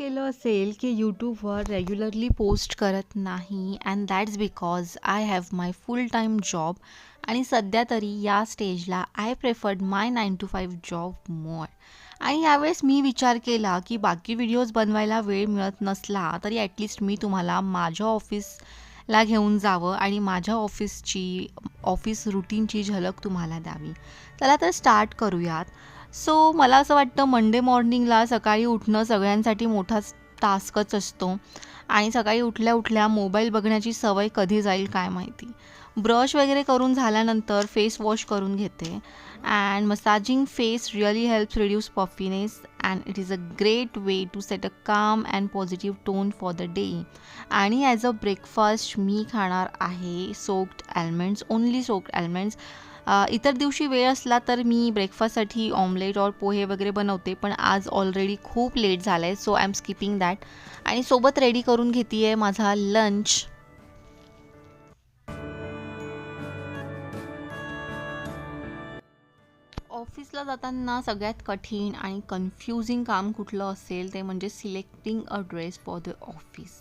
Notice केलं असेल की यूट्यूबवर रेग्युलरली पोस्ट करत नाही and that's because I have my full time job आणि सध्या तरी या स्टेजला I preferred my nine to five job more आणि यावेळेस मी विचार केला की बाकी व्हिडिओज बनवायला वेळ मिळत नसला तरी ॲटलिस्ट मी तुम्हाला माझ्या ऑफिसला घेऊन जावं आणि माझ्या ऑफिसची ऑफिस रुटीनची झलक तुम्हाला द्यावी. चला तर स्टार्ट करूयात. सो मला असं वाटतं मंडे मॉर्निंगला सकाळी उठणं सगळ्यांसाठी मोठाच टास्कच असतो. आणि सकाळी उठल्या उठल्या मोबाईल बघण्याची सवय कधी जाईल काय माहिती. ब्रश वगैरे करून झाल्यानंतर फेस वॉश करून घेते. And massaging face really helps reduce puffiness and it is a great way to set a calm and positive tone for the day आणि ॲज अ ब्रेकफास्ट मी खाणार आहे soaked almonds only soaked almonds इतर दिवशी वेळ असला तर मी ब्रेकफास्टसाठी omelette और पोहे वगैरे बनवते पण आज ऑलरेडी खूप लेट झालं आहे so I am skipping that आणि सोबत रेडी करून घेते आहे माझा लंच ऑफिसला जाताना सगळ्यात कठीण आणि कन्फ्युजिंग काम कुठलं असेल ते म्हणजे selecting a dress for the office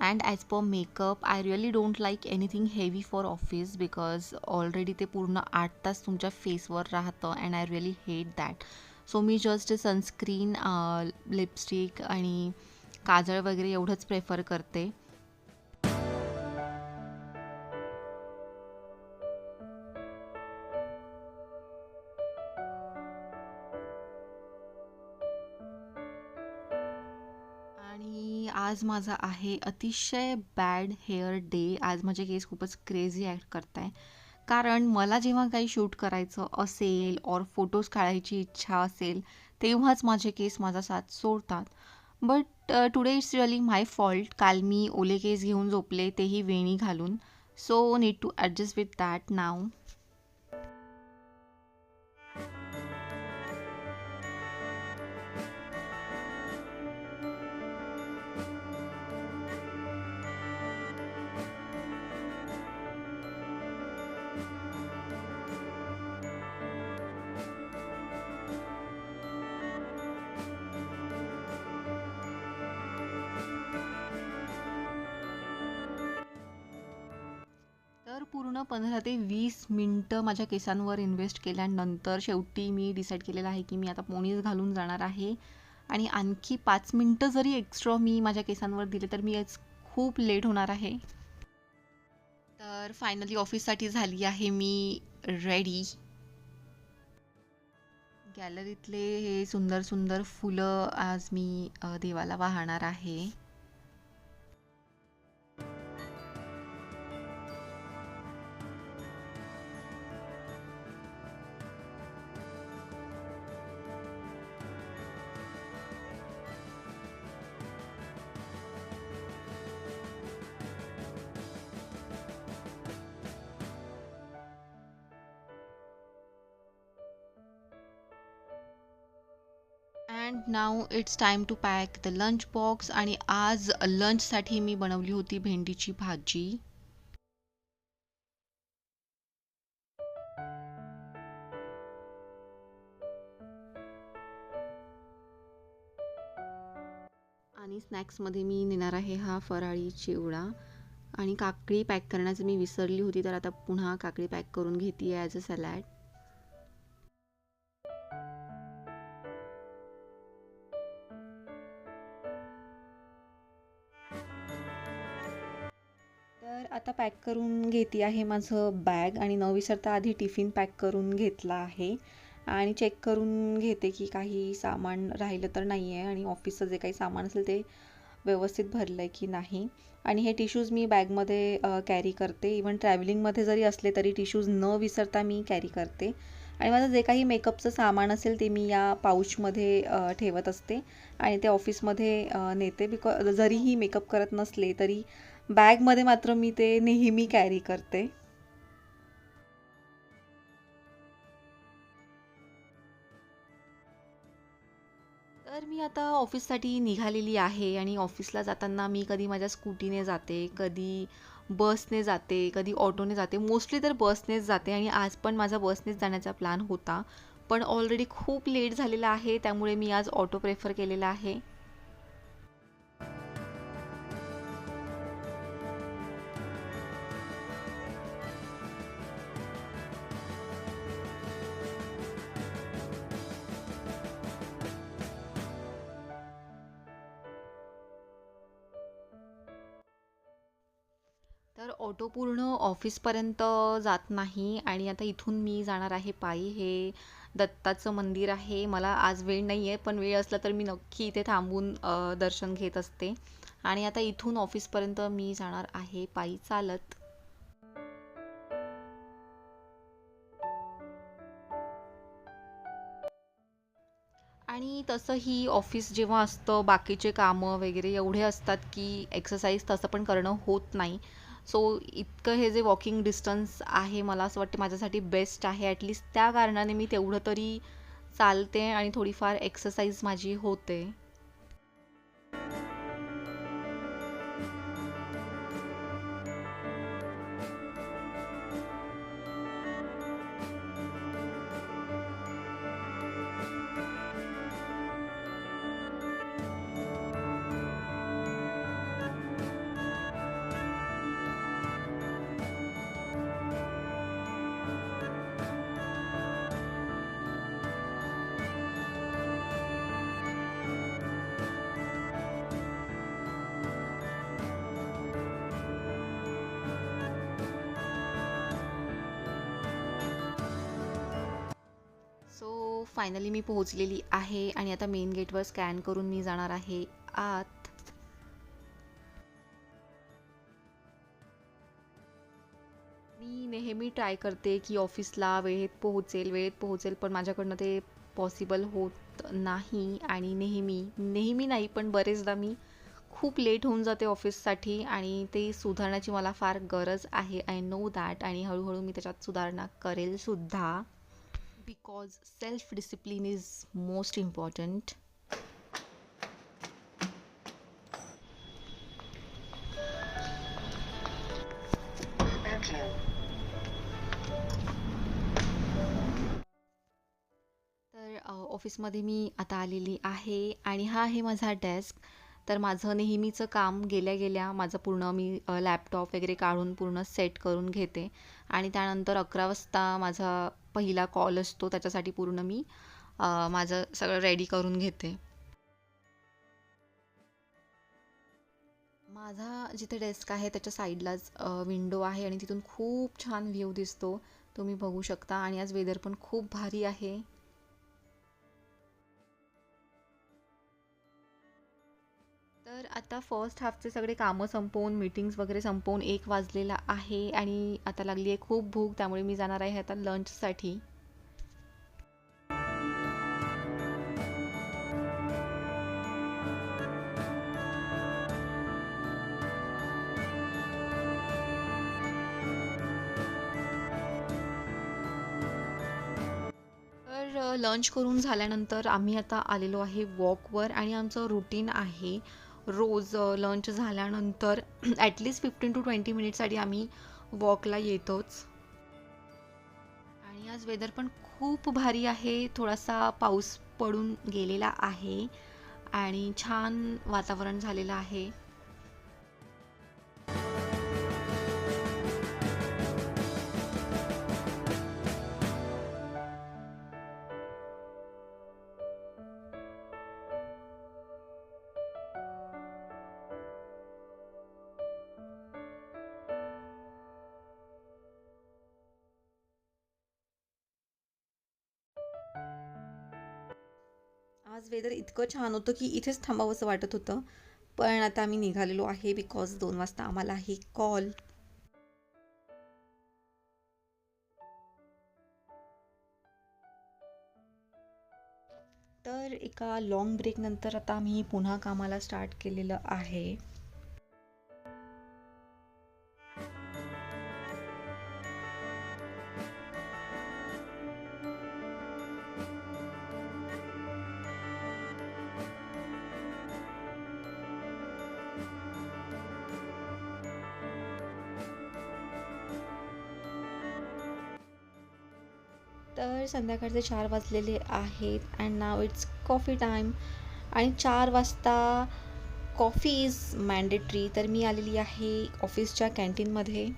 and as per makeup I really don't like anything heavy for office because already ते पूर्ण आठ तास तुमच्या फेसवर राहतं and I really hate that so me just sunscreen lipstick आणि काजळ वगैरे एवढंच प्रेफर करते. आज माझा आहे अतिशय बॅड हेअर डे आज माझे केस खूपच क्रेझी ॲक्ट करत आहे कारण मला जेव्हा काही शूट करायचं असेल और फोटोज काढायची इच्छा असेल तेव्हाच माझे केस माझा साथ सोडतात. But today it's really my fault काल मी ओले केस घेऊन झोपले तेही वेणी घालून. So need to adjust with that now पूर्ण पंधरा ते वीस मिनटं माझ्या केसांवर इन्व्हेस्ट केल्यानंतर शेवटी मी डिसाईड केलेलं आहे की मी आता पोणीच घालून जाणार आहे. आणि आणखी पाच मिनटं जरी एक्स्ट्रा मी माझ्या केसांवर दिले तर मी आज खूप लेट होणार आहे. तर फायनली ऑफिससाठी झाली आहे मी रेडी गॅलरीतले हे सुंदर सुंदर फुलं आज मी देवाला वाहणार आहे. And now it's time to pack the lunch box आणि आज लंचसाठी मी बनवली होती भेंडीची भाजी. आणि स्नॅक्समध्ये मी नेणार आहे हा फराळी चिवडा. आणि काकडी पॅक करण्याचं मी विसरली होती तर आता पुन्हा काकडी पॅक करून घेते ॲज अ सॅलॅड आता पॅक करून घेते आहे माझं बॅग आणि न विसरता आधी टिफिन पॅक करून घेतला आहे. आणि चेक करून घेते की काही सामान राहिलं तर नाही आहे आणि ऑफिसचं जे काही सामान असेल ते व्यवस्थित भरलं आहे की नाही. आणि हे टिश्यूज मी बॅगमध्ये कॅरी करते. इवन ट्रॅव्हलिंगमध्ये जरी असले तरी टिश्यूज न विसरता मी कॅरी करते. आणि माझं जे काही मेकअपचं सामान असेल ते मी या पाऊचमध्ये ठेवत असते. आणि ते ऑफिसमध्ये नेते बिकॉ जरीही मेकअप करत नसले तरी बॅगमध्ये मात्र मी ते नेहमी कॅरी करते. तर मी आता ऑफिससाठी निघालेली आहे आणि ऑफिसला जाताना मी कधी माझ्या स्कूटीने जाते कधी बसने जाते कधी ऑटोने जाते. मोस्टली तर बसनेच जाते आणि आज पण माझा बसनेच जाण्याचा प्लॅन होता. पण ऑलरेडी खूप लेट झालेला आहे त्यामुळे मी आज ऑटो प्रेफर केलेला आहे. ऑटो पूर्ण ऑफिसपर्यंत जात नाही आणि आता इथून मी जाणार आहे पायी. हे दत्ताचं मंदिर आहे. मला आज वेळ नाही आहे पण वेळ असला तर मी नक्की इथे थांबून दर्शन घेत असते. आणि आता इथून ऑफिसपर्यंत मी जाणार आहे पायी. चालत. आणि तसंही ऑफिस जेव्हा असतं बाकीचे कामं वगैरे एवढे असतात की एक्सरसाइज तसं पण करणं होत नाही. सो इतकं हे जे वॉकिंग डिस्टन्स आहे मला असं वाटतं माझ्यासाठी बेस्ट आहे. ॲटलिस्ट त्या कारणाने मी तेवढं तरी चालते आणि थोडीफार एक्सरसाइज माझी होते. फायनली मी पोहोचलेली आहे आणि आता मेन गेटवर स्कॅन करून मी जाणार आहे आत. मी नेहमी ट्राय करते की ऑफिसला वेळेत पोहोचेल वेळेत पोहोचेल पण माझ्याकडनं ते पॉसिबल होत नाही आणि नेहमी नेहमी नाही पण बरेचदा मी खूप लेट होऊन जाते ऑफिससाठी आणि ते सुधारण्याची मला फार गरज आहे. आय नो दॅट आणि हळूहळू मी त्याच्यात सुधारणा करेल because because self discipline is most important तर ऑफिसमध्ये मी आता आलेली आहे आणि हा आहे माझा डेस्क तर माझं नेहमीचं काम गेल्या गेल्या माझं पूर्ण मी लॅपटॉप वगैरे काढून पूर्ण सेट करून घेते. आणि त्यानंतर अकरा वाजता माझा पहिला कॉल असतो त्याच्यासाठी पूर्ण मी माझं सगळं रेडी करून घेते. माझा जिथे डेस्क आहे त्याच्या साईडलाच विंडो आहे आणि तिथून खूप छान व्ह्यू दिसतो. तुम्ही बघू शकता आणि आज वेदर पण खूप भारी आहे. तर आता फर्स्ट हाफचे सगळे कामं संपवून मीटिंग्स वगैरे संपवून एक वाजलेला आहे आणि आता लागली आहे खूप भूक त्यामुळे मी जाणार आहे आता लंचसाठी तर लंच करून झाल्यानंतर आम्ही आता आलेलो आहे वॉकवर आणि आमचं रुटीन आहे. रोज लंच झाल्यानंतर ॲटलिस्ट फिफ्टीन टू ट्वेंटी मिनिटसाठी आम्ही वॉकला येतोच. आणि आज वेदर पण खूप भारी आहे. थोडासा पाऊस पडून गेलेला आहे. आणि छान वातावरण झालेलं आहे. आज वेदर इतकं छान होतं की इथेच थांबावंसं वाटत होतं. पण आता आम्ही निघालेलो आहे बिकॉज दोन वाजता आम्हाला आहे कॉल तर एका लॉंग ब्रेकनंतर आता आम्ही पुन्हा कामाला स्टार्ट केलेलं आहे. तर संध्याकाळचे चार वाजलेले आहेत and now it's coffee time आणि चार वाजता कॉफी इज मॅन्डेटरी तर मी आलेली आहे ऑफिसच्या कॅन्टीनमध्ये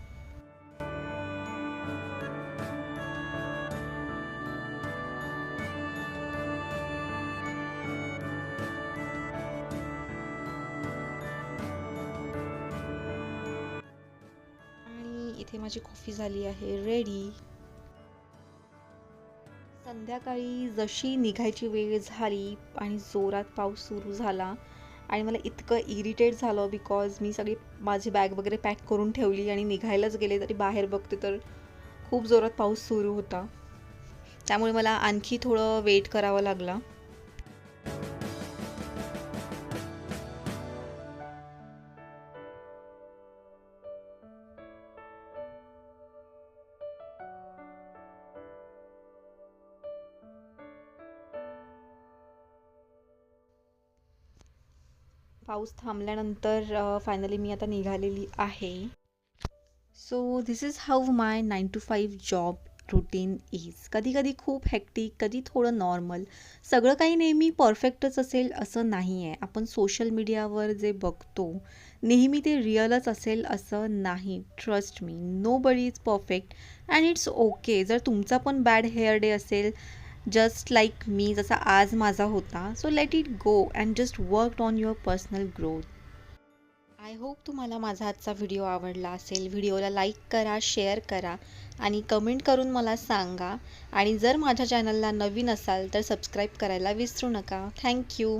इथे माझी कॉफी झाली आहे. रेडी संध्याकाळी जशी निघायची वेळ झाली आणि जोरात पाऊस सुरू झाला आणि मला इतकं इरिटेट झालं बिकॉज मी सगळी माझी बॅग वगैरे पॅक करून ठेवली आणि निघायलाच गेले तरी बाहेर बघते तर खूप जोरात पाऊस सुरू होता. त्यामुळे मला आणखी थोडं वेट करावं लागला. पाऊस थांबल्यानंतर फायनली मी आता निघालेली आहे. So this is how my nine to five job routine is कधी कधी खूप हॅक्टिक कधी थोडं नॉर्मल सगळं काही नेहमी परफेक्टच असेल असं नाही आहे आपण सोशल मीडियावर जे बघतो नेहमी ते रिअलच असेल असं नाही. Trust me nobody is perfect and it's okay जर तुमचा पण बॅड हेअर डे असेल जस्ट लाईक मी जसा आज माझा होता so let it go and just work on your personal growth I hope तुम्हाला माझा आजचा व्हिडिओ आवडला असेल. व्हिडिओला लाईक करा शेअर करा आणि कमेंट करून मला सांगा. आणि जर माझ्या चॅनलला नवीन असाल तर सबस्क्राईब करायला विसरू नका. थँक्यू